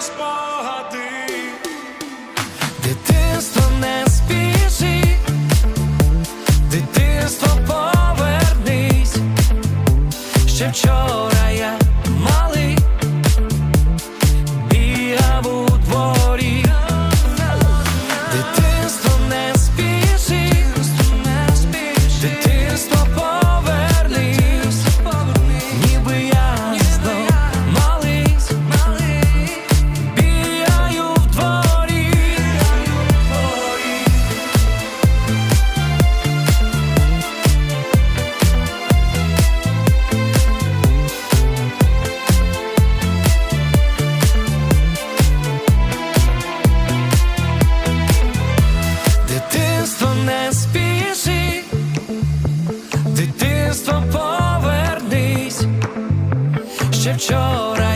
спогади, дитинство не спіши, дитинство повернись, ще вчора я малий, бігав у двор. дитинство повернись ще вчора.